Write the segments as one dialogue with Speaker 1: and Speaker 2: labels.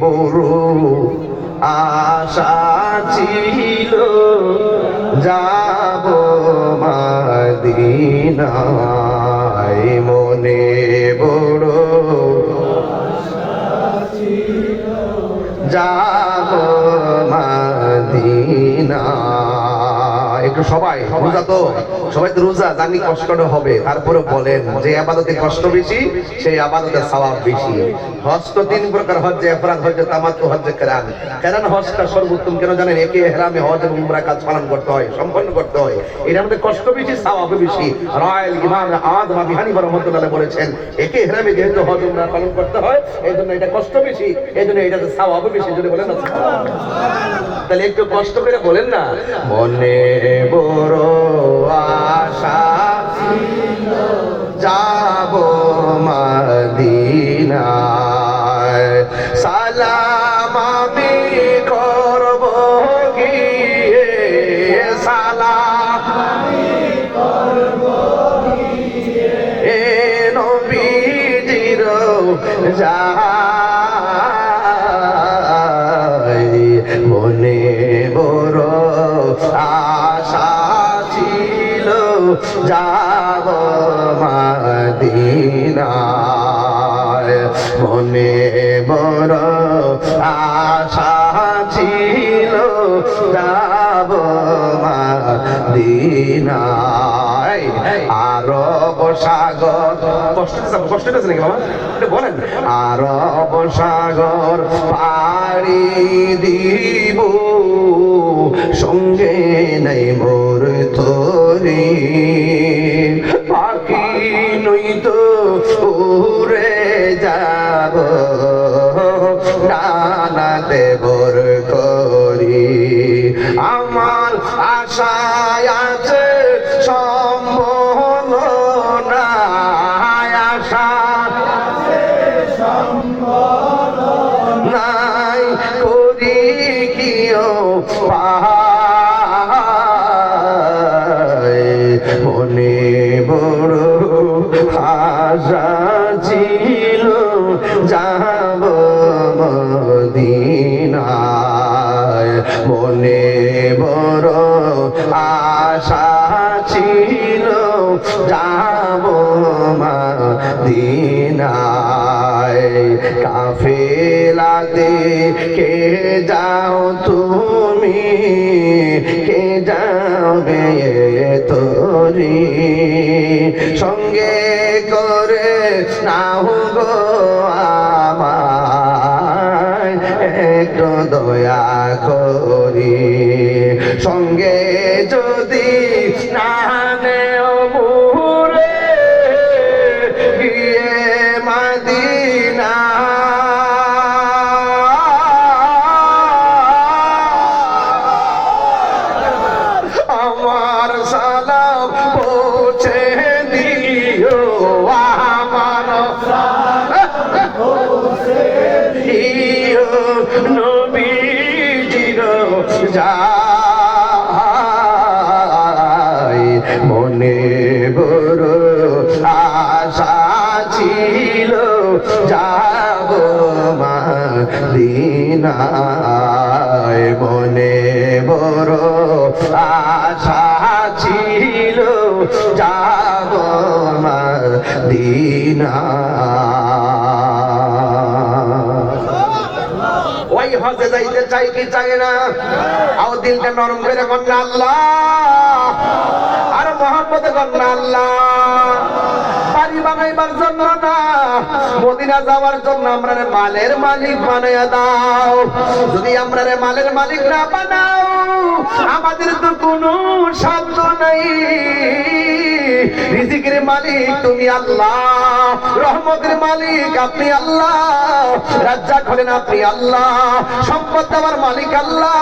Speaker 1: বড় আশা ছিল। যাব মাদিনায় মনে বড় যাব মদিনা একটু সবাই, রোজা তো, সবাই তো রোজা, জানি কষ্ট হবে। তারপরে বলেন যে আবাদতে কষ্ট বেশি, সেই আবাদতে সওয়াব বেশি। হজ তো তিন প্রকার, হজ্জে এফরাদ হজ্জে তামাত্তু হজ্জে কেরান কেরান হজটা সর্বোত্তম, কেন জানেন, একে হেরামে হজ এবং উমরা কাজ পালন করতে হয়, সম্পন্ন করতে হয়। এটার মধ্যে কষ্ট বেশি সওয়াব বেশি। রয়্যাল ইমাম আদম আবি হানিফা রহমাতুল্লাহ বলেছেন, একে হেরামে যেহেতু হজ উমরা পালন করতে হয়, এই জন্য এটা কষ্ট বেশি, এই জন্য এটাতে সওয়াব বেশি যদি বলেন তাহলে একটু কষ্ট করে বলেন না, মনে বড় আশা যাব মদিনায়। সালাম আমি করব গিয়ে, সালাম এ নবীজির যাই মনে বড় ছিল যাব মদিনায়। মনে বড় আশা ছিল, যাব মদিনায়। আরব সাগর কষ্ট আছে নাকি বাবা? বলেন। আরব সাগর পাড়ি দিব। সঙ্গে নাই মোর তরি। পাখি নই তো উড়ে যাব দেবর করি। আমার আশায় আশা ছিল যাব মদিনায়। কাফেলাতে কে যাও তুমি? কে যাবে তোরি? সঙ্গে করে, নাও গো আমায়, একটু দয়া করি। সঙ্গে যদি না নেও মুরে গিয়ে মাদিনা। আমার সালাম পৌঁছে দিও, আমার দিও, নবীজির যাই দিনা ওই হজে যাইতে চাই কি চাই না? আও দিলটা নরম করে কন্যা আল্লাহ। আর মোহাম্মদ আল্লাহ। বাড়ি বানাইবার জন্য না। মদিনা যাওয়ার জন্য আমরা মালের মালিক বানাইয়া দাও। যদি আমরা মালের মালিক না বানাও, আমাদের তো কোনো সাধ্য নাই। রিজিকের মালিক তুমি আল্লাহ, রহমতের মালিক আপনি আল্লাহ, রাজ্জাক হলেন আপনি আল্লাহ, সম্পদ দেওয়ার মালিক আল্লাহ,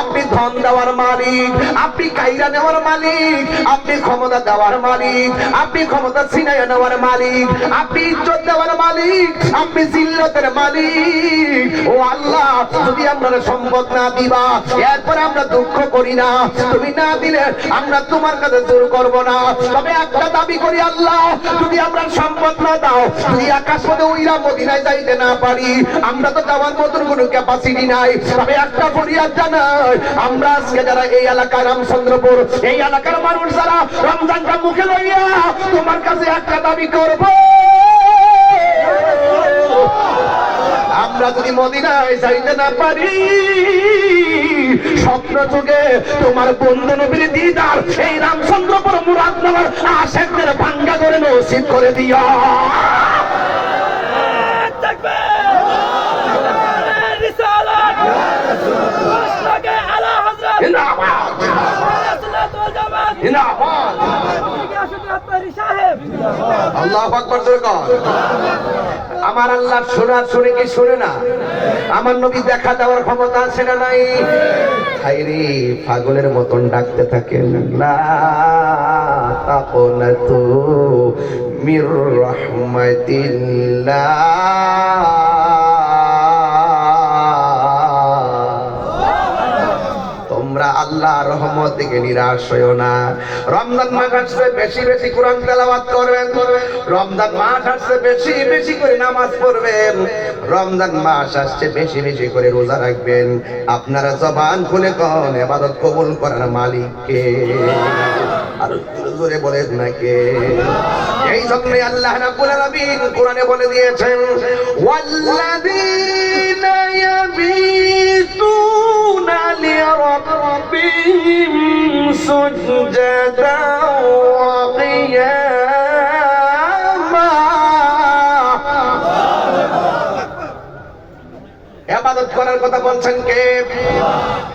Speaker 1: আপনি ধন দেওয়ার মালিক, আপনি কাইরা নেওয়ার মালিক, আপনি ক্ষমতা দেওয়ার মালিক, আপনি ক্ষমতা ছিনাইয়া নেওয়ার মালিক, আপনি ইজ্জত দেওয়ার মালিক, আপনি জিল্লতের মালিক। ও আল্লাহ, যদি আমরা সম্পদ না দিবা, এরপরে আমরা দুঃখ করি না। তুমি না দিলে আমরা তোমার কাছে জোর করব না। তবে একটা দাবি করি আল্লাহ, যদি আমরা সম্পদ না দাও, যদি আকাশ পথে উইরা মদিনায় যাইতে না পারি, আমরা তো যাওয়ার মতন কোনো ক্যাপাসিটি নাই। তবে একটা ফরিয়াদ জানাই আমরা আজকে যারা এই এলাকার রামচন্দ্রপুর, এই এলাকার মানুষ যারা রমজানটা মুখে লইয়া তোমার কাছে একটা দাবি করব। আমরা যদি মদিনায় যাইতে না পারি, স্বপ্ন যুগে তোমার বন্ধু নবীর দিদার এই রামচন্দ্রপুর মুরাদনগর আশেকদের ভাঙ্গা করে নসিব করে দিও। জিন্দাবাদ জিন্দাবাদ আল্লাহ আকবার দরকার আমার আল্লাহ শোনা শুনে কি শুনে না? আমার নবী দেখা দেওয়ার ক্ষমতা আছে না নাই? হাইরে পাগলের মতন ডাকতে থাকেন লা তাকনাতু মির রহমাতিল্লাহ। রহমত থেকে নিরাশ হইও না। রমজান মাস আসছে বেশি বেশি কোরআন তেলাওয়াত করবেন। রমজান মাস আসছে বেশি বেশি করে নামাজ পড়বেন। রমজান মাস আসছে, বেশি বেশি করে রোজা রাখবেন। আপনারা জবান খুলে কন ইবাদত কবুল করার মালিককে। আর জোরে বলেন নাকি এই জন্য আল্লাহ রাব্বুল আলামিন কোরআনে বলে দিয়েছেন, ওয়াল্লাযীনা ইয়াবিতুনা করার কথা বলছেন কে?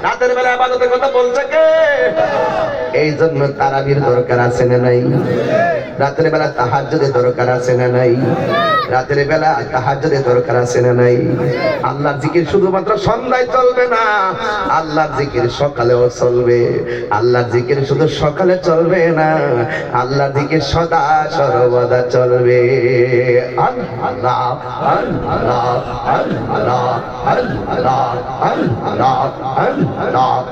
Speaker 1: রাতের বেলা আবাদতের কথা বলছে কে? এই জন্য তারাবির দরকার আছে না নাই? রাতের বেলা তাহাজ্জুদের দরকার আছে না নাই? রাতের বেলা তাহাজ্জুদের দরকার আছে না নাই? আল্লাহর জিকির শুধুমাত্র সন্ধ্যায় চলবে না। আল্লাহর জিকির সকালেও চলবে। আল্লাহর জিকির শুধু সকালে চলবে না। আল্লাহর জিকির সদা সর্বদা চলবে। আল্লাহ আল্লাহ আল্লাহ আল্লাহ। Allah Allah Allah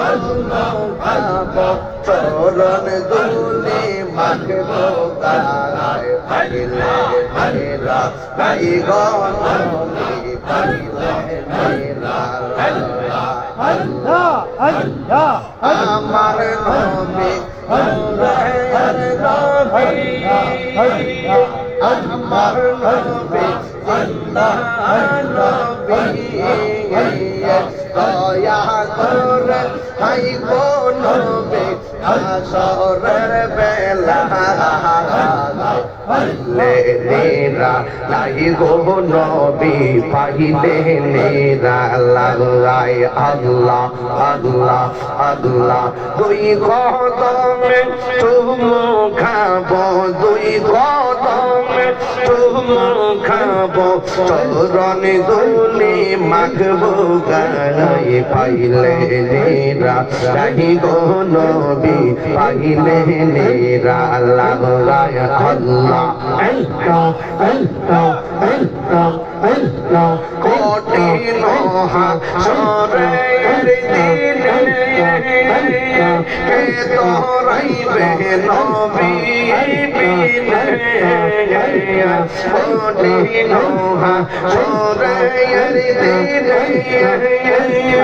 Speaker 1: আল্লাহ আল্লাহ চরণ দুলে মাখব
Speaker 2: তারায়
Speaker 1: আমার দয়া করে হাই গো নবী আসরের বেলা লাই গো নবী পাইলে নেরা লাগাই আল্লাহ আল্লাহ আল্লাহ দুই কদমে চুমু খাব দুই কদমে খাব। চরণ দুলি মাখবো গাই পাইলে নেরা। লাই গো নবী, পাইলে নেরা আল্লাহ। আল্লাহ আল্লাহ আল্লাহ আল্লাহ আল্লাহ तीनों सारे दिन के तो रही बहनों भी बीन तीनों सारे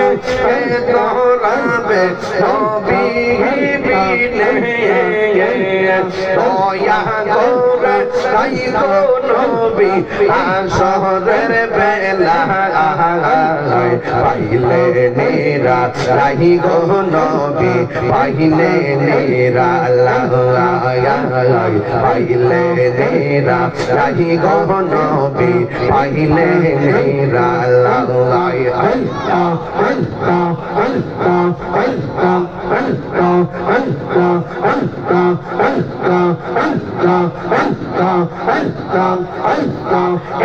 Speaker 1: के तो रही बहनों भी बीन Ay, no, no, vi. পাইলে নেরা রাহি গো নবী পাইলে নেরা পাইলে নেরা রাহি গো নবী পাইলে নেরা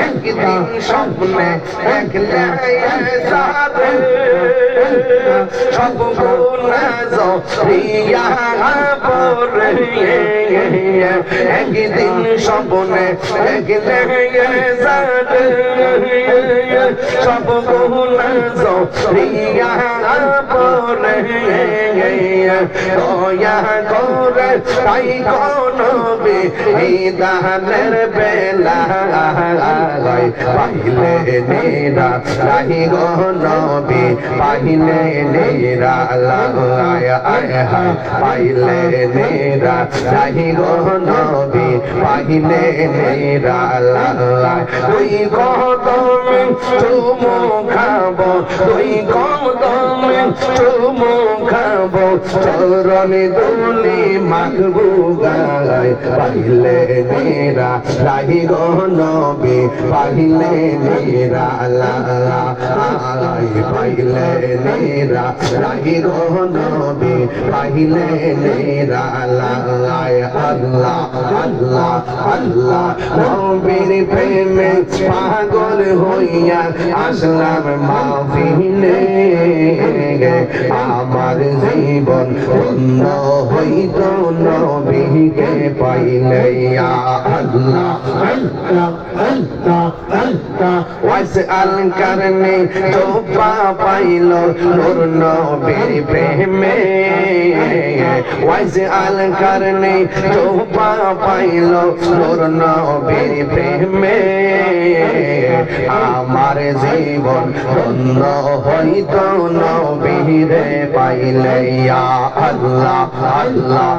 Speaker 1: একদিন স্বপ্নে দেখলে যাবে সব জরিয়া পরে একদিন স্বপ্নে দেখলে যাবে সব জরিয়া পরে দয়া করে তাই কোনবে এই দানের বেলা পাইলে নেরা রাহি গো নবী পাইলে নেরা আয় আয় পাইলে নেরা রাহি গো নবী পাইলে নেরা তুই কদম চুমু খাব তুই কদম চুমু খাব। চরণ দুলি মাগবু গায়। পাইলে নেরা রাহি গো নবী পাইলে নেরা লাই পাইলে নেরা রাহি গো নবী পাইলে নেরা লাই আল্লাহ আল্লাহ আল্লাহ, নবীর প্রেমে পাগল হইয়া আসলাম মাহফিলে। আমার জীবন অন্য হইত নবীকে পাইলে আল্লাহ ওয়াইস আল কারণে তোপা পাইল নূর নবীর প্রেমে। ওয়াইস আল কারণে তোপা পাইল নূর নবীর প্রেমে। আমার জীবন ধন্য হইত নবীরে পাইলে ইয়া আল্লাহ আল্লাহ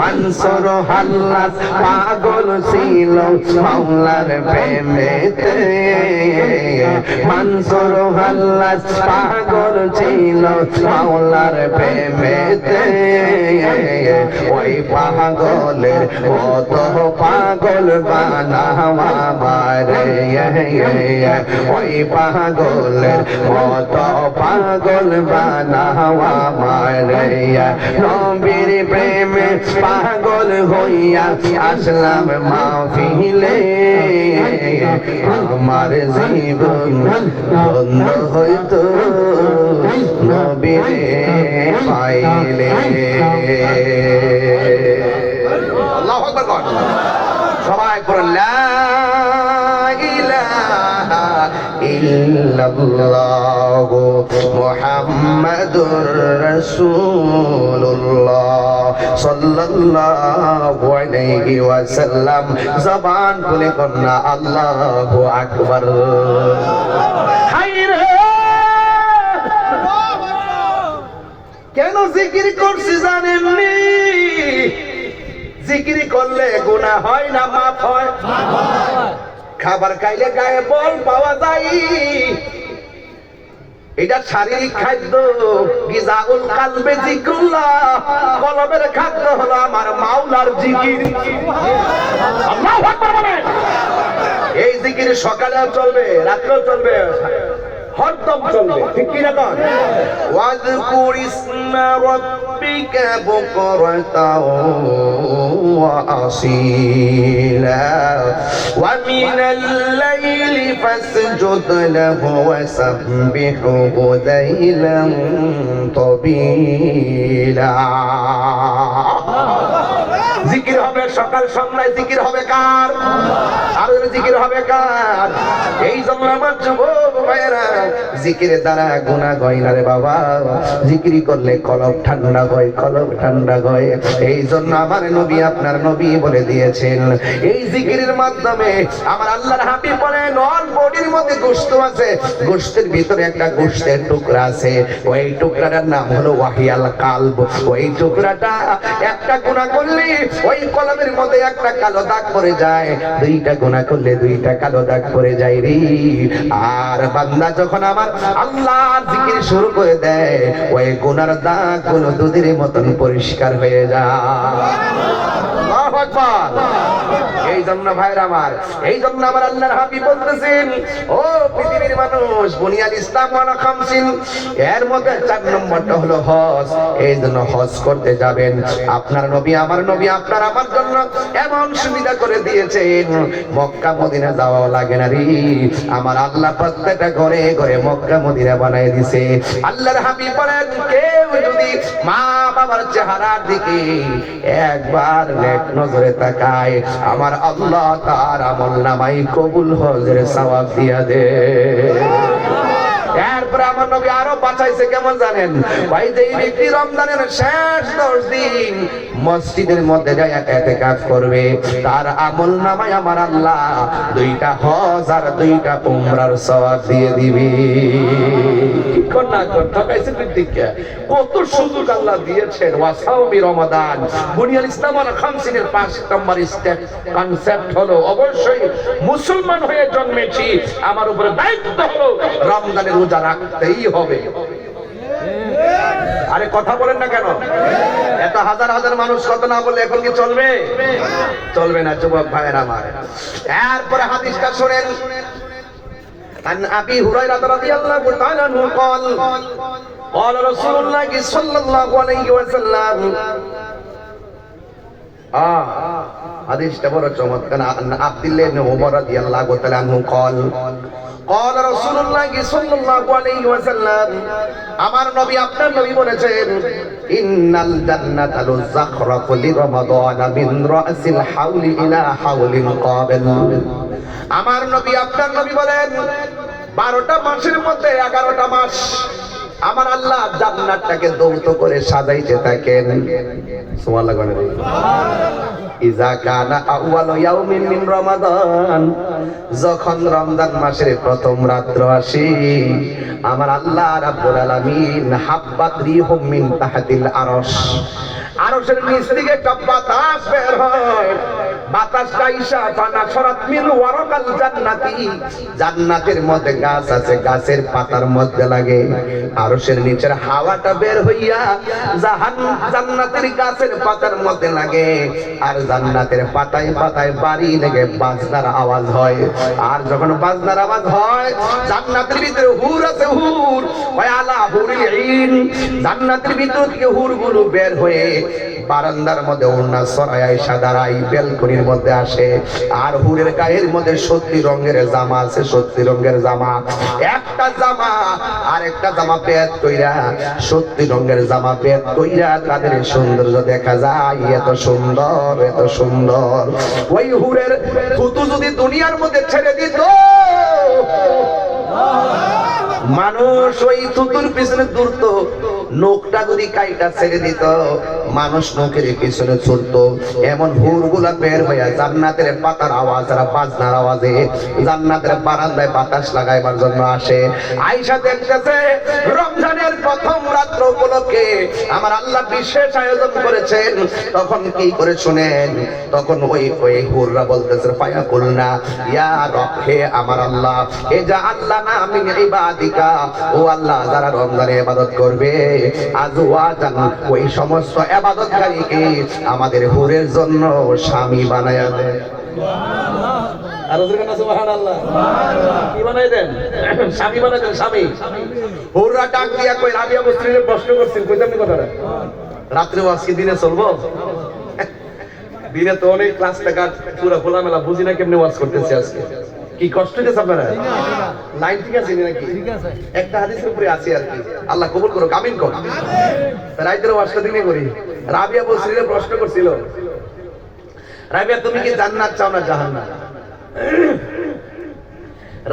Speaker 1: মানসর হাল্লাস পাগল ছিল মাওলার প্রেমেতে। মানসর হাল্লাস পাগল ছিল মাওলার প্রেমেতে। ওই পাগলের কত পাগল বানাওয়া মারে ওই পাগলের কত পাগল বানাওয়া মারে নবীর প্রেমে পাগল হইয়া আসলাম মাহফিলে। আমার জীবন বন্ধ হইতো। নবীরে পাইলে। সবাই পড়েন ইল্লাল্লাহ মুহাম্মাদুর রাসূলুল্লাহ সাল্লাল্লাহু আলাইহি ওয়াসাল্লাম জবান খুলে কন্যা আল্লাহু আকবার কেন জিকির করছি জানেননি? জিকির করলে গুনাহ হয় না মাফ হয়। খাবার খাইলে গায়ে বল পাওয়া যায়। এটা শারীরিক খাদ্য। গিজাউল কালবে জিকুল্লাহ। কলবের খাদ্য হলো আমার মাওলার জিকির। আল্লাহু আকবার বলেন। এই জিকির সকালেও চলবে রাত্রেও চলবে হরদম চলবে। ঠিক কি না কন? ওয়াজকুর ইসমা রাব্বিকা বুকরাতাও وأصيلا ومن الليل فاسجد له وسبحه ذيلا طبيلا. জিকির হবে সকাল সন্ধ্যায়, জিকির হবে কার? আর জিকির হবে কার? এই জন্য আমার যুবক ভাইয়েরা জিকিরের দ্বারা গুণা গয় না রে বাবা। জিকিরি করলে কলব ঠান্ডা হয়, কলব ঠান্ডা হয়। এই জন্য আমার নবী আপনার নবী বলে দিয়েছেন। এই জিকিরের মাধ্যমে আমার আল্লাহর হাবিব বলেন, অল বডির মধ্যে গোশত আছে। গোশতের ভিতরে একটা গোশতের টুকরা আছে। ওই টুকরাটার নাম হলো ওয়াহিয়াল কালব। ওই টুকরাটা একটা গুণা করলে ওই কলমের মধ্যে একটা কালো দাগ পড়ে যায়। দুইটা গুণা করলে দুইটা কালো দাগ পড়ে যায় রে। আর বান্দা যখন আমার আল্লাহ জিকির শুরু করে দেয়, ওই গুনার দাগগুলো দুধের মতন পরিষ্কার হয়ে যায়। আল্লাহু আকবার। এই জন্য ভাইরা আমার এই জন্য আমার আল্লাহর হাবিব বলতেছেন, ও পৃথিবীর মানুষ, বুনিয়াদ ইসলাম ওয়ালা খামসিন, এর মধ্যে চার নম্বরটা হলো হজ এই জন্য হজ করতে যাবেন। আপনার নবী আমার নবী, আপনার আমার জন্য এমন সুবিধা করে দিয়েছেন। মক্কা, মদিনা যাওয়াও লাগে না রে। আমার আল্লাহ প্রত্যেকটা ঘরে ঘরে মক্কা, মদিনা বানায় দিছে। আল্লাহর হাবিব বলেন, কেউ যদি মা বাবার চেহারার দিকে একবার নেক নজরে তাকায়, আমার আল্লাহ তার আমল নামাই কবুল হজরে সওয়াব দিয়া দে। এরপরে আমার নবী আরও বাঁচাইছে, কেমন জানেন? ভাই, যে ব্যক্তি রমজানের শেষ দশ দিন মসজিদের মধ্যে যায় এতে কাজ করবে। তার আমল নামায় আমার আল্লাহ দুইটা হজ আর দুইটা উমরার সওয়াব দিয়ে দিবে। কত সুযোগ আল্লাহ দিয়েছেন। ওয়াসাউমি রমাদান। বুনিয়াল ইসলাম আল খামসিনের পাঁচ নম্বর স্টেপ কনসেপ্ট হলো, অবশ্যই মুসলমান হয়ে জন্মেছি। আমার উপরে দায়িত্ব হলো রমজানের রোজা রাখতেই হবে আরে কথা বলেন না কেন এত হাজার হাজার মানুষ কত না বললে এখন কি চলবে চলবে না যুবক ভাইয়ের আমার এরপরে হাদিসটা শোনেন عن ابي هريره رضي الله تعالى عنه قال قال رسول الله صلى الله عليه وسلم آه হাদিসটা বড় চমৎকার আন আব্দুল্লাহ ইবনে ওমর রাদিয়াল্লাহু তাআলা আনহু قال قال رسول الله صلى الله عليه وسلم আমার নবী আপনার নবী বলেছেন ইন্নাল জান্নাতা লুযাখরাফু লিরমাদান মিন রাসিল হাওলি ইলা হাওলিন কাবিল আমার নবী আপনার নবী বলেন বারোটা মাসের মধ্যে এগারোটা মাস আমার আল্লাহ জান্নাতটাকে দৌত করে সাজাইতে থাকেন। সুবহানাল্লাহ ইজা কানা আউয়ালু ইয়াউমিন মিন রমাদান। যখন রমজান মাসের প্রথম রাত্র আসে আমার আল্লাহ রাব্বুল আলামিন হাব্বাত রিহুম মিন তাহতিল আরশ। আরশের নিচ থেকে একটা বাতাস বের হয়। বাতাসটা ইসা ফানা মিন ওয়ারাকাল জান্নাতি। জান্নাতের মধ্যে গাছ আছে, গাছের পাতার মধ্যে লাগে। আরশের নিচের হাওয়াটা বের হইয়া জাহান জান্নাতের গাছের পাতার মধ্যে লাগে। আর জান্নাতের পাতায় পাতায় বাড়ি লেগে বাজনার আওয়াজ হয়। আর যখন বাজনার আওয়াজ হয়, জান্নাতের ভিতরে হুর আছে হুর। আলা হুরিল ঈন জান্নাতের ভিতর থেকে হুরগুলো বের হয়ে বারান্দার মধ্যে ওড়না সরাই আইসা দাঁড়াই বেলকনির মধ্যে আসে। আর হুরের গায়ের মধ্যে সত্যি রঙের জামা আছে, সত্যি রঙের জামা। একটা জামা আর একটা জামা পেট কইরা, সত্যি রঙের জামা পেট কইরা তাদের সৌন্দর্য দেখা যায়। এত সুন্দর এত সুন্দর। ওই হুরের থুতু যদি দুনিয়ার মধ্যে ছেড়ে দিত, মানুষ ওই থুতুর পিছনে দূরত নোকটা যদি কাইটা ছেড়ে দিত মানুষ নোকের পিছনে ছুটত, এমন হুরগুলা বের হইয়া জান্নাতের পাতার আওয়াজ আর বাজনার আওয়াজে জান্নাতের বারান্দায় বাতাস লাগাইবার জন্য আসে। আইসা দেখতেছে, রমজানের প্রথম রাত্র উপলক্ষে আমার আল্লাহ বিশেষ আয়োজন করেছেন। তখন কি করে শুনেন? তখন ওই ওই হুররা বলতেছে পায়া কুলনা ইয়া রব, হে আমার আল্লাহ, এ যা আল্লাহ না আমি ইবাদিকা, ও আল্লাহ যারা রমজানে ইবাদত করবে, আজওয়াজান, ওই সমস্ত ইবাদতকারীকে আমাদের হুরের জন্য স্বামী বানায়া দেয়। কি দেন? দেন চলবো? তো অনেক ক্লাস টাকা পুরো খোলামেলা বুঝি না কেমনে ওয়াজ করতেছে আজকে। কি কষ্ট হইতেছে আপনারা? লাইন ঠিক আছে নাকি? একটা হাদিসের উপরে আছে আর কি। আল্লাহ কবুল করুক, আমিন কর। রাইতের ওয়াজটা দিনে করি। রাবিয়া বসরিরে প্রশ্ন করছিল, রাবিয়া, তুমি কি জান্নাত চাও না জাহান্নাম?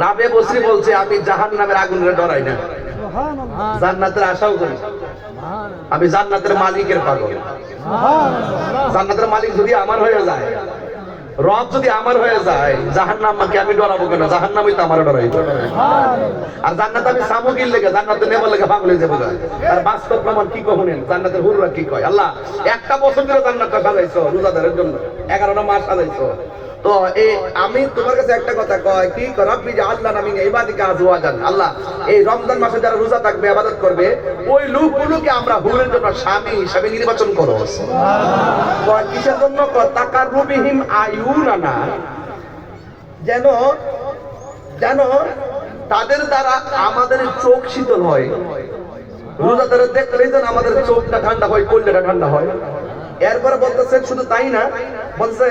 Speaker 1: রাবে বসরি বলছে, আমি জাহান নামের আগুনের ডরাই না। জান্নাতের আশাও করি। আমি জান্নাতের মালিকের পাগল। জান্নাতের মালিক যদি আমার হয়ে যায় রব যদি আমার হয়ে যায় জাহান নামকে আমি ডরাবো কেন? জাহান নামই তো আমার ডরাই আর জান্নাত আমি সামগ্রীর লেগে? জান্নাতে নেবার লেগে পাগল হয়ে যাব আর বাস্তব প্রমাণ কি কহনেন জান্নাতের হুররা কি কয়? আল্লাহ, একটা বছর ধরে জান্নাতটা সাজাইছো, রোজাদারের জন্য। এগারোটা মাস সাজাইছো। তো এই আমি তোমার কাছে একটা কথা কয়, কি রব্বি যে আল্লাহ নামি ইবাদিকা আজওয়াজান আল্লাহ, এই রমজান মাসে যারা রোজা থাকবে ইবাদত করবে, ওই লোকগুলোকে আমরা হুরের জন্য স্বামী হিসাবে নির্বাচন করো। কয়, কিসের জন্য? তাকার রুবিহীন আয়ুনানা। যেন যেন তাদের দ্বারা আমাদের চোখ শীতল হয়। রোজাদারের দেখলেই যেন আমাদের চোখটা ঠান্ডা হয় কল্যাটা ঠান্ডা হয়। এরপরে বলতেছে, শুধু তাই না বলছে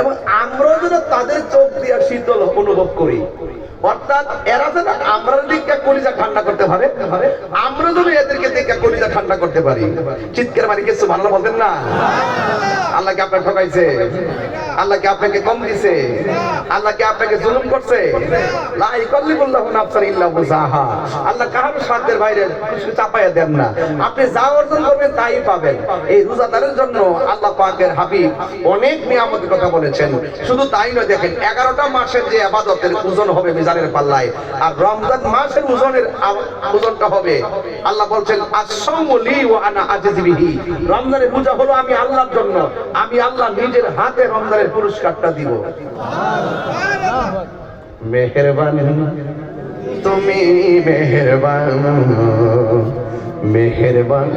Speaker 1: এবং আমরাও যেন তাদের চোখ দিয়ে শীতল অনুভব করি। অর্থাৎ এরা যেন আমরা দিকটা কলিজা ঠান্ডা করতে পারে, আমরা যেন এদেরকে দিকটা কলিজা ঠান্ডা করতে পারি। চিৎকার মানে কিছু ভালো বলতেন না? আল্লাহকে আপনার ঠকাইছে, আল্লাহকে আপনাকে কম দিছে, আল্লাহকে আপনাকে জুলুম করছে। লা ইকাল্লিবুল্লাহু নাফসান ইল্লা বুসাহা আল্লাহ কারোর সাধ্যের বাইরে কিছু চাপাইয়া দেন না। আপনি যা অর্জন করবেন তাই পাবেন। এই রোজাদারের জন্য আল্লাহ পাকের হাবিব অনেক নিয়ামতের কথা বলেছেন। শুধু তাই নয়, দেখেন, এগারোটা মাসের যে আবাদতের ওজন হবে মিজানের পাল্লায়। আর রমজান মাসের ওজনের ওজনটা হবে। আল্লাহ বলছেন আসামলি ও আনা আজিবিহি রমজানের পূজা হলো আমি আল্লাহর জন্য। আমি আল্লাহ নিজের হাতে রমজানের পুরস্কারটা দিব। মেহেরবান তুমি মেহেরবান। মেহেরবান।